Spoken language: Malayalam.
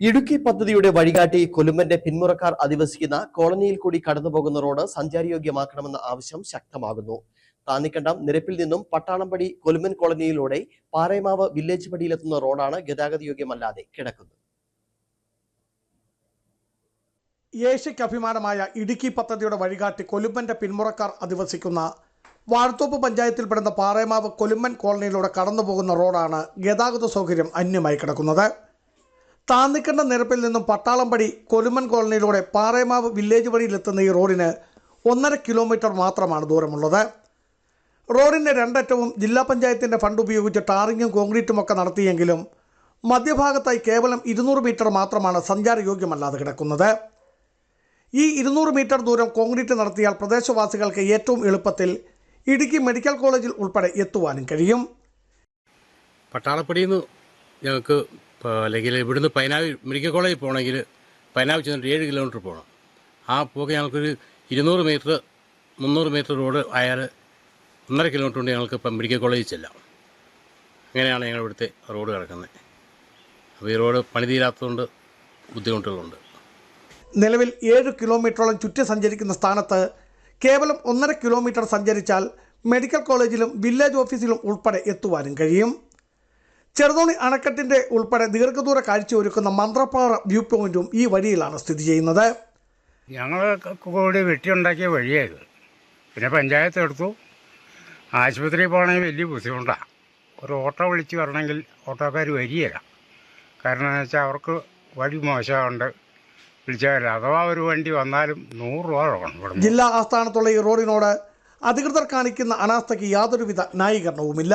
ഇടുക്കി പദ്ധതിയുടെ വഴികാട്ടി കൊലുമ്പന്റെ പിന്മുറക്കാർ അധിവസിക്കുന്ന കോളനിയിൽ കൂടി കടന്നുപോകുന്ന റോഡ് സഞ്ചാരയോഗ്യമാക്കണമെന്ന ആവശ്യം ശക്തമാകുന്നു. താന്നിക്കണ്ടം നിരപ്പിൽ നിന്നും പട്ടാളംപടി കൊലുമ്പൻ കോളനിയിലൂടെ പാറേമാവ് വില്ലേജ് പടിയിലെത്തുന്ന റോഡാണ് ഗതാഗതയോഗ്യമല്ലാതെ കിടക്കുന്നത്. ഏഷ്യയ്ക്ക് അഭിമാനമായ ഇടുക്കി പദ്ധതിയുടെ വഴികാട്ടി കൊലുമ്പന്റെ പിന്മുറക്കാർ അധിവസിക്കുന്ന വാഴത്തോപ്പ് പഞ്ചായത്തിൽപ്പെടുന്ന പാറേമാവ് കൊലുമ്പൻ കോളനിയിലൂടെ കടന്നുപോകുന്ന റോഡാണ് ഗതാഗത സൗകര്യം അന്യമായി കിടക്കുന്നത്. താന്നിക്കണ്ട നിരപ്പിൽ നിന്നും പട്ടാളംപടി കൊലുമൻ കോളനിയിലൂടെ പാറേമാവ് വില്ലേജ് വഴിയിലെത്തുന്ന ഈ റോഡിന് ഒന്നര കിലോമീറ്റർ മാത്രമാണ് ദൂരമുള്ളത്. റോഡിന്റെ രണ്ടറ്റവും ജില്ലാ പഞ്ചായത്തിന്റെ ഫണ്ട് ഉപയോഗിച്ച് ടാറിങ്ങും കോൺക്രീറ്റും ഒക്കെ നടത്തിയെങ്കിലും മധ്യഭാഗത്തായി കേവലം ഇരുന്നൂറ് മീറ്റർ മാത്രമാണ് സഞ്ചാരയോഗ്യമല്ലാതെ കിടക്കുന്നത്. ഈ ഇരുന്നൂറ് മീറ്റർ ദൂരം കോൺക്രീറ്റ് നടത്തിയാൽ പ്രദേശവാസികൾക്ക് ഏറ്റവും എളുപ്പത്തിൽ ഇടുക്കി മെഡിക്കൽ കോളേജിൽ ഉൾപ്പെടെ എത്തുവാനും കഴിയും. പട്ടാളപ്പടിയിൽ നിന്ന് ഞങ്ങൾക്ക് അല്ലെങ്കിൽ ഇവിടുന്ന് പൈനാവ് മെഡിക്കൽ കോളേജിൽ പോകണമെങ്കിൽ പൈനാവ് ചെന്നിട്ട് ഏഴ് കിലോമീറ്റർ പോകണം. ആ പോക്ക് ഞങ്ങൾക്കൊരു ഇരുന്നൂറ് മീറ്റർ മുന്നൂറ് മീറ്റർ റോഡ് ആയാൽ ഒന്നര കിലോമീറ്റർ കൊണ്ട് ഞങ്ങൾക്ക് ഇപ്പം മെഡിക്കൽ കോളേജിൽ ചെല്ലാം. അങ്ങനെയാണ് ഞങ്ങൾ ഇവിടുത്തെ റോഡ് കിടക്കുന്നത്. അപ്പോൾ ഈ റോഡ് പണി തീരാത്തതുകൊണ്ട് ബുദ്ധിമുട്ടുകളുണ്ട്. നിലവിൽ ഏഴ് കിലോമീറ്ററോളം ചുറ്റി സഞ്ചരിക്കുന്ന സ്ഥാനത്ത് കേവലം ഒന്നര കിലോമീറ്റർ സഞ്ചരിച്ചാൽ മെഡിക്കൽ കോളേജിലും വില്ലേജ് ഓഫീസിലും ഉൾപ്പെടെ എത്തുവാനും കഴിയും. ചെറുതോണി അണക്കെട്ടിന്റെ ഉൾപ്പെടെ ദീർഘദൂര കാഴ്ചയൊരുക്കുന്ന മന്ത്രപ്പാറ വ്യൂ പോയിന്റും ഈ വഴിയിലാണ് സ്ഥിതി ചെയ്യുന്നത്. ഞങ്ങൾ കൂടി വെട്ടിയുണ്ടാക്കിയ വഴിയായത് പിന്നെ പഞ്ചായത്ത് എടുത്തു. ആശുപത്രിയിൽ പോകണമെങ്കിൽ വലിയ ബുദ്ധിമുട്ടാണ് ഒരു ഓട്ടോ വിളിച്ച് വരണമെങ്കിൽ ഓട്ടോക്കാർ വരികയില്ല. കാരണം എന്ന് വെച്ചാൽ അവർക്ക് വഴി മോശമുണ്ട് വിളിച്ചാൽ അഥവാ ഒരു വണ്ടി വന്നാലും നൂറ് രൂപ കൊടുക്കണം ജില്ലാ ആസ്ഥാനത്തുള്ള ഈ റോഡിനോട് അധികൃതർ കാണിക്കുന്ന അനാസ്ഥയ്ക്ക് യാതൊരുവിധ ന്യായീകരണവുമില്ല.